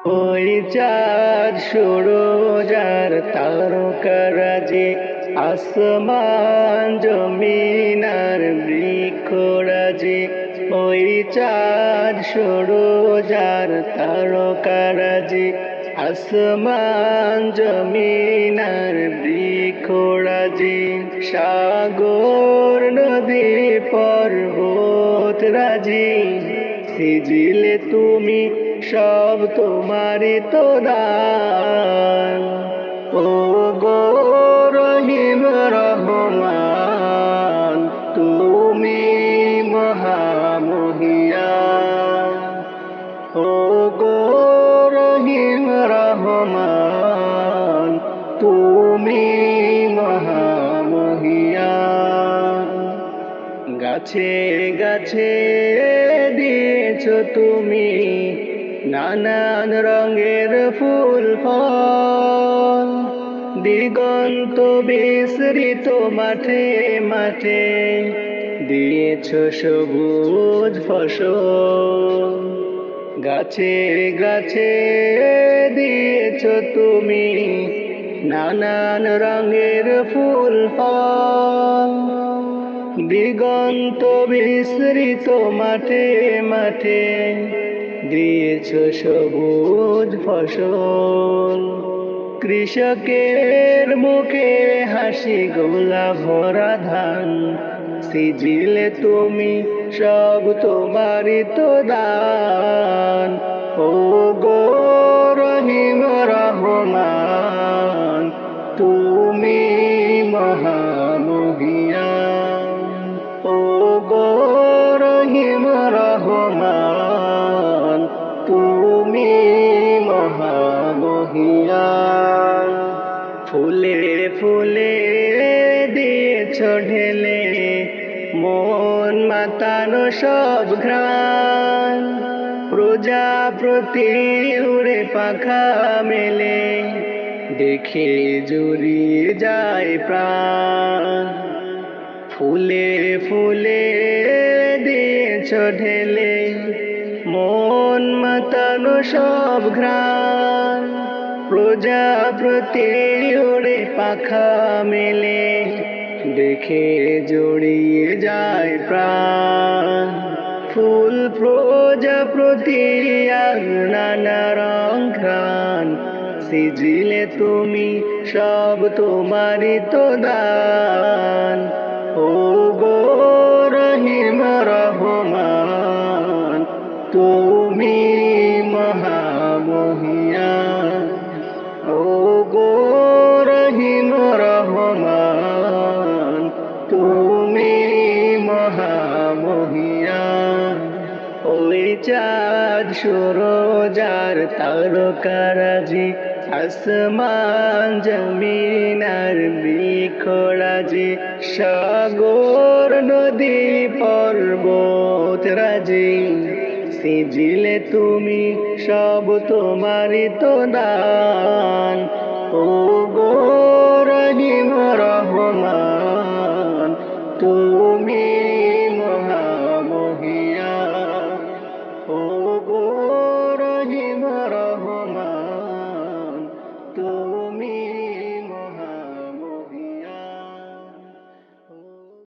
ওই চাঁদ সূরজার তারকারাজি আসমান জমিনার বৃক্ষরাজি ওই চাঁদ সূরজার তারকারাজি আসমান জমিনার বৃক্ষরাজি সাগর নদী পর্বত রাজি, সিজিলে তুমি সব তোমারই তো দান। ও গো রহিম রহমান, তুমি মহামহিয়ান ও গো রহিম রহমান, তুমি মহামহিয়ান গাছে গাছে দিয়েছ তুমি নানান রঙের ফুল ফল, দিগন্ত বিস্তৃত মাঠে মাঠে দিয়েছ সবুজ ফসল। গাছে গাছে দিয়েছ তুমি নানান রঙের ফুল ফল। দিগন্ত বিস্তৃত মাঠে মাঠে দিয়েছ সবুজ ফসল। কৃষকের মুখে হাসি গোলা ভরা ধান। সিজিলে তুমি, সব তোমারই তো দান। ও গো রহিম রহমান। ফুলে ফুলে দিয়েছ ঢেলে, মন মাতানো সব ঘ্রাণ। প্রজাপতি উড়ে পাখা মেলে, দেখে জুড়িয়ে যায় প্রাণ। ফুলে ফুলে দিয়েছ ঢেলে, মন মাতানো সব ঘ্রাণ। প্রজাপতি উড়ে পাখা মেলে, দেখে জড়িয়ে যায় প্রাণ। ফুল প্রজাপতি আর নানা রং ঘ্রাণ, সিজিলে তুমি সব তোমারই তো দান। ও গো রহিম রহমান তুমি চাঁদ সূরজার তারকারাজি আসমান জমিনার বৃক্ষরাজি সাগর, নদী, পর্বত রাজি। সিজিলে তুমি সব তোমারই তো দান ও গো রহিম রহমান